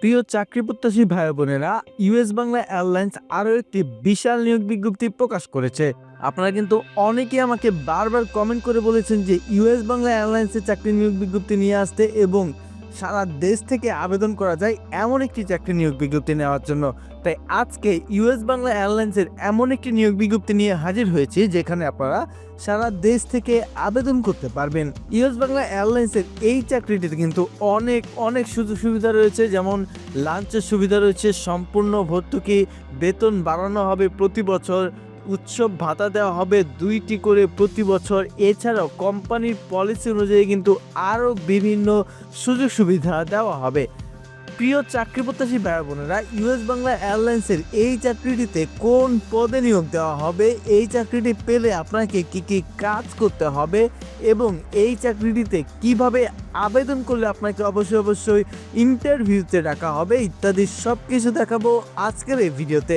প্রিয় চাকরি প্রত্যাশী ভাই বোনেরা ইউএস বাংলা এয়ারলাইন্স আরও একটি বিশাল নিয়োগ বিজ্ঞপ্তি প্রকাশ করেছে। আপনারা কিন্তু অনেকেই আমাকে বারবার কমেন্ট করে বলেছেন যে ইউএস বাংলা এয়ারলাইন্সের চাকরি নিয়োগ বিজ্ঞপ্তি নিয়ে আসতে এবং সারা দেশ থেকে আবেদন করা যায় এমন একটি চাকরি নিয়োগ বিজ্ঞপ্তি নেওয়ার জন্য। তাই আজকে ইউএস বাংলা এয়ারলাইন্সের এমন একটি নিয়োগ বিজ্ঞপ্তি নিয়ে হাজির হয়েছি, যেখানে আপনারা সারা দেশ থেকে আবেদন করতে পারবেন। ইউএস বাংলা এয়ারলাইন্সের এই চাকরিটিতে কিন্তু অনেক অনেক সুযোগ সুবিধা রয়েছে, যেমন লাঞ্চের সুবিধা রয়েছে, সম্পূর্ণ ভর্তুকি, বেতন বাড়ানো হবে প্রতি বছর উৎসব ভাতা দেওয়া হবে দুইটি করে প্রতি বছর। এছাড়াও কোম্পানির পলিসি অনুযায়ী কিন্তু আরও বিভিন্ন সুযোগ সুবিধা দেওয়া হবে। প্রিয় চাকরি প্রত্যাশী ভাই বোনেরা ইউএস বাংলা এয়ারলাইন্সের এই চাকরিটিতে কোন পদে নিয়োগ দেওয়া হবে? এই চাকরিটি পেলে আপনাকে কি কি কাজ করতে হবে? এবং এই চাকরিটিতে কীভাবে আবেদন করলে আপনাকে অবশ্যই অবশ্যই ইন্টারভিউতে ডাকা হবে ইত্যাদি সব কিছু দেখাবো আজকের এই ভিডিওতে।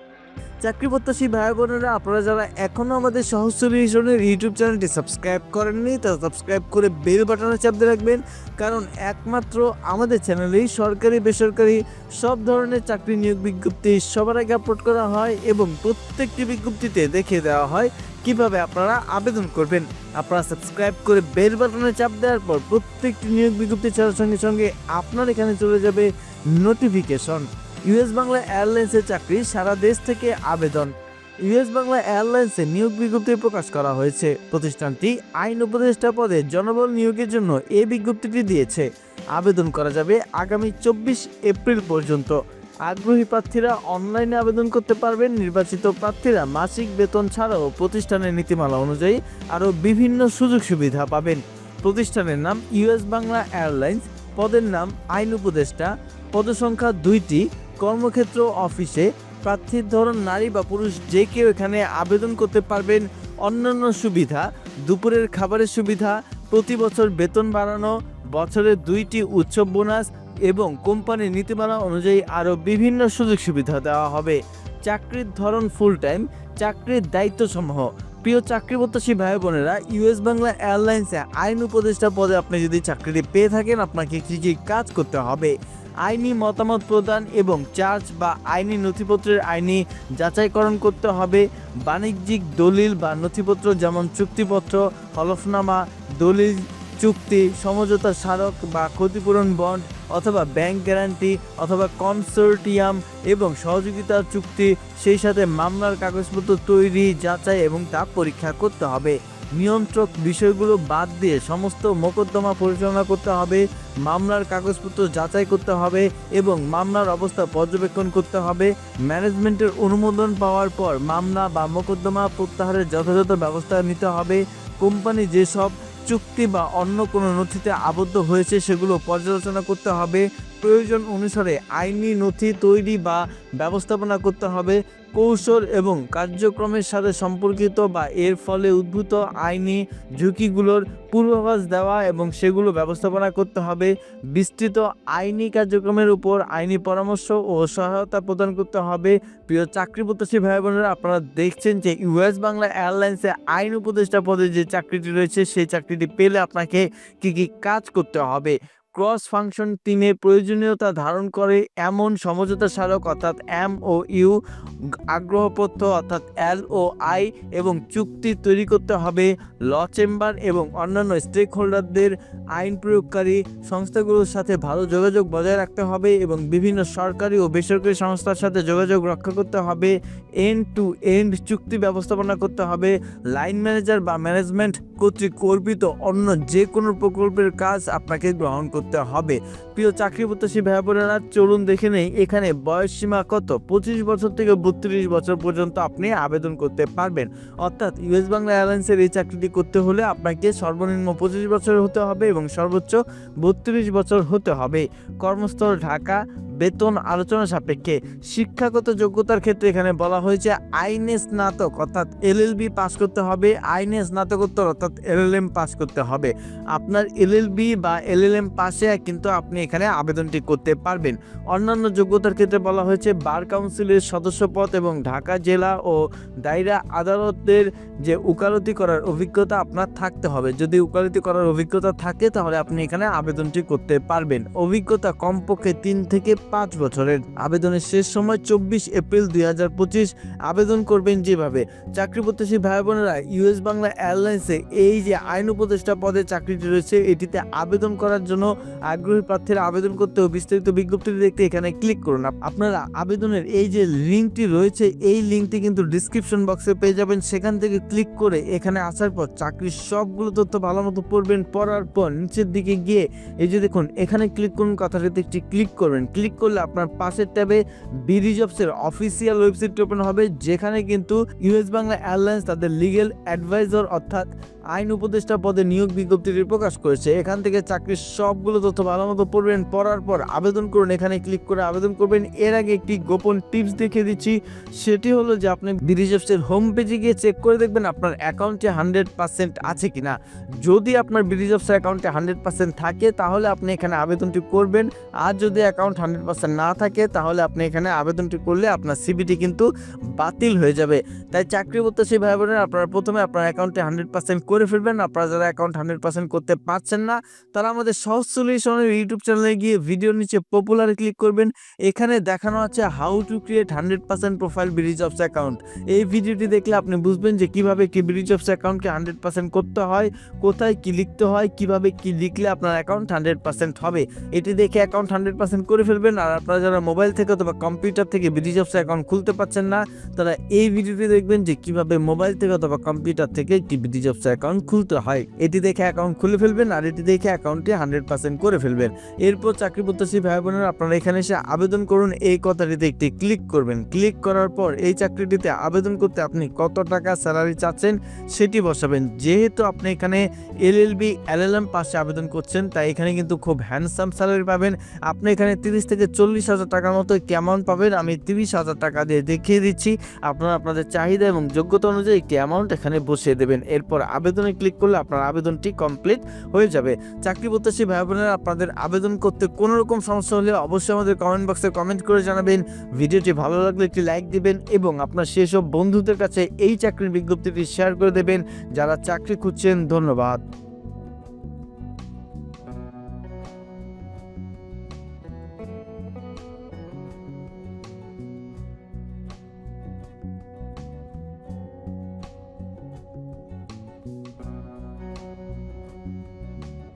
চাকরি প্রত্যাশী ভাই বোনেরা, আপনারা যারা এখনও আমাদের সহজ সলিউশনের ইউটিউব চ্যানেলটি সাবস্ক্রাইব করেননি, তা সাবস্ক্রাইব করে বেল বাটনে চাপ দিয়ে রাখবেন। কারণ একমাত্র আমাদের চ্যানেলেই সরকারি, বেসরকারি সব ধরনের চাকরি নিয়োগ বিজ্ঞপ্তি সবার আগে আপলোড করা হয় এবং প্রত্যেকটি বিজ্ঞপ্তিতে দেখিয়ে দেওয়া হয় কীভাবে আপনারা আবেদন করবেন। আপনারা সাবস্ক্রাইব করে বেল বাটনে চাপ দেওয়ার পর প্রত্যেকটি নিয়োগ বিজ্ঞপ্তি ছাড়ার সঙ্গে সঙ্গে আপনার এখানে চলে যাবে নোটিফিকেশন। ইউএস বাংলা এয়ারলাইন্সের চাকরি সারা দেশ থেকে আবেদন। ইউএস বাংলা এয়ারলাইন্সে নিয়োগ বিজ্ঞপ্তি প্রকাশ করা হয়েছে। প্রতিষ্ঠানটি আইন উপদেষ্টা পদে জনবল নিয়োগের জন্য এই বিজ্ঞপ্তিটি দিয়েছে। আবেদন করা যাবে আগামী চব্বিশ এপ্রিল পর্যন্ত। আগ্রহী প্রার্থীরা অনলাইনে আবেদন করতে পারবেন। নির্বাচিত প্রার্থীরা মাসিক বেতন ছাড়াও প্রতিষ্ঠানের নীতিমালা অনুযায়ী আরও বিভিন্ন সুযোগ সুবিধা পাবেন। প্রতিষ্ঠানের নাম ইউএস বাংলা এয়ারলাইন্স, পদের নাম আইন উপদেষ্টা পদসংখ্যা দুইটি কর্মক্ষেত্র, অফিসে প্রার্থীর ধরন, নারী বা পুরুষ যে কেউ এখানে আবেদন করতে পারবেন। অন্যান্য সুবিধা, দুপুরের খাবারের সুবিধা, প্রতি বছর বেতন বাড়ানো, বছরে দুইটি উৎসব বোনাস এবং কোম্পানির নীতিমালা অনুযায়ী আরও বিভিন্ন সুযোগ সুবিধা দেওয়া হবে। চাকরির ধরন ফুল টাইম চাকরির দায়িত্বসমূহ। প্রিয় চাকরি প্রত্যাশী ভাই বোনেরা ইউএস বাংলা এয়ারলাইন্সে আইন উপদেষ্টা পদে আপনি যদি চাকরিটি পেয়ে থাকেন, আপনাকে কী কী কাজ করতে হবে? আইনি মতামত প্রদান এবং চার্জ বা আইনি নথিপত্রের আইনি যাচাইকরণ করতে হবে। বাণিজ্যিক দলিল বা নথিপত্র যেমন চুক্তিপত্র, হলফনামা, দলিল, চুক্তি, সমঝোতা স্মারক বা ক্ষতিপূরণ বন্ড অথবা ব্যাংক গ্যারান্টি অথবা কনসোর্টিয়াম এবং সহযোগিতা চুক্তি, সেই সাথে মামলার কাগজপত্র তৈরি, যাচাই এবং তা পরীক্ষা করতে হবে। নিয়ন্ত্রক বিষয়গুলো বাদ দিয়ে সমস্ত মোকদ্দমা পরিচালনা করতে হবে, মামলার কাগজপত্র যাচাই করতে হবে এবং মামলার অবস্থা পর্যবেক্ষণ করতে হবে। ম্যানেজমেন্টের অনুমোদন পাওয়ার পর মামলা বা মোকদ্দমা প্রত্যাহারের যথাযথ ব্যবস্থা নিতে হবে। কোম্পানি যেসব চুক্তি বা অন্য কোনো নথিতে আবদ্ধ হয়েছে সেগুলো পর্যালোচনা করতে হবে। প্রয়োজন অনুসারে আইনি নথি তৈরি বা ব্যবস্থাপনা করতে হবে। কৌশল এবং কার্যক্রমের সাথে সম্পর্কিত বা এর ফলে উদ্ভূত আইনি ঝুঁকিগুলোর পূর্বাভাস দেওয়া এবং সেগুলো ব্যবস্থাপনা করতে হবে। বিস্তৃত আইনি কার্যক্রমের উপর আইনি পরামর্শ ও সহায়তা প্রদান করতে হবে। প্রিয় চাকরি প্রত্যাশী ভাই বোনেরা আপনারা দেখছেন যে ইউএস বাংলা এয়ারলাইন্সে আইন উপদেষ্টা পদে যে চাকরিটি রয়েছে, সেই চাকরিটি পেলে আপনাকে কি কি কাজ করতে হবে। ক্রস ফাংশন টিমে প্রয়োজনীয়তা ধারণ করে এমন সমঝোতা স্মারক অর্থাৎ এম ও ইউ আগ্রহপত্র অর্থাৎ এল ও আই এবং চুক্তি তৈরি করতে হবে ল চেম্বার এবং অন্যান্য স্টেক হোল্ডারদের আইন প্রয়োগকারী সংস্থাগুলোর সাথে ভালো যোগাযোগ বজায় রাখতে হবে এবং বিভিন্ন সরকারি ও বেসরকারি সংস্থার সাথে যোগাযোগ রক্ষা করতে হবে। এন্ড টু এন্ড চুক্তি ব্যবস্থাপনা করতে হবে। লাইন ম্যানেজার বা ম্যানেজমেন্ট কর্তৃক অর্পিত অন্য যে কোনো প্রকল্পের কাজ আপনাকে গ্রহণ করতে হবে। প্রিয় চাকরি প্রত্যাশী ভাই বোনেরা চলুন দেখে নেই এখানে বয়স সীমা কত? পঁচিশ বছর থেকে বত্রিশ বছর পর্যন্ত আপনি আবেদন করতে পারবেন। অর্থাৎ ইউএস বাংলা এয়ারলাইন্সের এই চাকরিটি করতে হলে আপনাকে সর্বনিম্ন পঁচিশ বছর হতে হবে এবং সর্বোচ্চ বত্রিশ বছর হতে হবে। কর্মস্থল ঢাকা বেতন আলোচনা সাপেক্ষে শিক্ষাগত যোগ্যতার ক্ষেত্রে এখানে বলা হয়েছে আইনে স্নাতক, অর্থাৎ এলএলবি পাস করতে হবে, আইনে স্নাতকোত্তর, অর্থাৎ এলএলএম পাস করতে হবে। আপনার এলএলবি বা এলএলএম পাশে কিন্তু আপনি এখানে আবেদনটি করতে পারবেন। অন্যান্য যোগ্যতার ক্ষেত্রে বলা হয়েছে বার কাউন্সিলের সদস্য পদ এবং ঢাকা জেলা ও দায়রা আদালতের যে উকালতি করার অভিজ্ঞতা আপনার থাকতে হবে। যদি উকালতি করার অভিজ্ঞতা থাকে তাহলে আপনি এখানে আবেদনটি করতে পারবেন। অভিজ্ঞতা কমপক্ষে তিন থেকে পাঁচ বছরের আবেদনের শেষ সময় চব্বিশ এপ্রিল দু হাজার পঁচিশ আবেদন করবেন যেভাবে। চাকরি প্রত্যাশী ভাই বোনেরা ইউএস বাংলা এয়ারলাইন্সে এই যে আইন উপদেষ্টা পদে চাকরিটি রয়েছে, এটিতে আবেদন করার জন্য আগ্রহী প্রার্থীরা আবেদন করতে ও বিস্তারিত বিজ্ঞপ্তিটি দেখতে এখানে ক্লিক করুন। আপনারা আবেদনের এই যে লিঙ্কটি রয়েছে, এই লিঙ্কটি কিন্তু ডিসক্রিপশন বক্সে পেয়ে যাবেন। সেখান থেকে ক্লিক করে এখানে আসার পর চাকরির সবগুলো তথ্য ভালো মতো পড়বেন, পড়ার পর নিচের দিকে গিয়ে এই যে দেখুন, এখানে ক্লিক করুন, কথাটিতে একটি ক্লিক করবেন। ক্লিক করলে আপনার পাশের ট্যাবে বিডি জবসের অফিসিয়াল ওয়েবসাইটটি ওপেন হবে, যেখানে কিন্তু ইউএস বাংলা এয়ারলাইন্স তাদের লিগেল অ্যাডভাইজার অর্থাৎ আইন উপদেষ্টা পদে নিয়োগ বিজ্ঞপ্তিটি প্রকাশ করেছে। এখান থেকে চাকরির সবগুলো তথ্য ভালো মতো পড়বেন, পড়ার পর আবেদন করুন। এখানে ক্লিক করে আবেদন করবেন। এর আগে একটি গোপন টিপস দেখিয়ে দিচ্ছি। সেটি হলো যে আপনি বিডিজবসের হোম পেজে গিয়ে চেক করে দেখবেন আপনার অ্যাকাউন্টে হান্ড্রেড পার্সেন্ট আছে কিনা। যদি আপনার বিডিজবসের অ্যাকাউন্টে হান্ড্রেড পার্সেন্ট থাকে, তাহলে আপনি এখানে আবেদনটি করবেন। আর যদি অ্যাকাউন্ট পার্সেন্ট না থাকে, তাহলে আপনি এখানে আবেদনটি করলে আপনার সিবিটি কিন্তু বাতিল হয়ে যাবে। তাই চাকরি প্রত্যাশী ভাই বোনেরা আপনারা প্রথমে আপনার অ্যাকাউন্টে হান্ড্রেড পার্সেন্ট করে ফেলবেন। আপনারা যারা অ্যাকাউন্ট হান্ড্রেড পার্সেন্ট করতে পারছেন না, তারা আমাদের সহজ সলিউশনের ইউটিউব চ্যানেলে গিয়ে ভিডিওর নিচে পপুলারে ক্লিক করবেন। এখানে দেখানো আছে how to create hundred percent profile bridge অফস অ্যাকাউন্ট এই ভিডিওটি দেখলে আপনি বুঝবেন যে কীভাবে একটি ব্রিজ অফস অ্যাকাউন্টকে হান্ড্রেড পার্সেন্ট করতে হয়, কোথায় কি লিখতে হয়, কীভাবে কি লিখলে আপনার অ্যাকাউন্ট হান্ড্রেড পার্সেন্ট হবে। এটি দেখে অ্যাকাউন্ট হান্ড্রেড পার্সেন্ট করে ফেলবেন। আর আপনারা যারা মোবাইল থেকে অথবা কম্পিউটার থেকে ব্রিজ অফস অ্যাকাউন্ট খুলতে পারছেন না, তারা এই ভিডিওটি দেখবেন যে কীভাবে মোবাইল থেকে অথবা কম্পিউটার থেকে একটি ব্রিজ অফস অ্যাকাউন্ট খুলতে হয়। এটি দেখে অ্যাকাউন্ট খুলে ফেলবেন আর এটি দেখে অ্যাকাউন্টটি হান্ড্রেড পার্সেন্ট করে ফেলবেন। এরপর চাকরি প্রত্যাশী ভাই বোনেরা, আপনারা এখানে এসে আবেদন করুন। এই কথাটিতে একটি ক্লিক করবেন। ক্লিক করার পর এই চাকরিটিতে আবেদন করতে আপনি কত টাকা স্যালারি চাচ্ছেন সেটি বসাবেন। যেহেতু আপনি এখানে এলএলবি এলএলএম পাশে আবেদন করছেন, তাই এখানে কিন্তু খুব হ্যান্ডসাম স্যালারি পাবেন। আপনি এখানে তিরিশ থেকে চল্লিশ হাজার টাকার মতো একটি অ্যামাউন্ট পাবেন, আমি তিরিশ হাজার টাকা দিয়ে দেখিয়ে দিচ্ছি। আপনারা আপনাদের চাহিদা এবং যোগ্যতা অনুযায়ী একটি অ্যামাউন্ট এখানে বসিয়ে দেবেন। এরপর আবেদনে ক্লিক করলে আপনার আবেদনটি কমপ্লিট হয়ে যাবে। চাকরি প্রত্যাশী ভাই বোনেরা আপনাদের আবেদন করতে কোনো রকম সমস্যা হলে অবশ্যই আমাদের কমেন্ট বক্সে কমেন্ট করে জানাবেন। ভিডিওটি ভালো লাগলে একটি লাইক দিবেন এবং আপনার সেসব বন্ধুদের কাছে এই চাকরির বিজ্ঞপ্তিটি শেয়ার করে দেবেন। যারা চাকরি খুঁজছেন, ধন্যবাদ।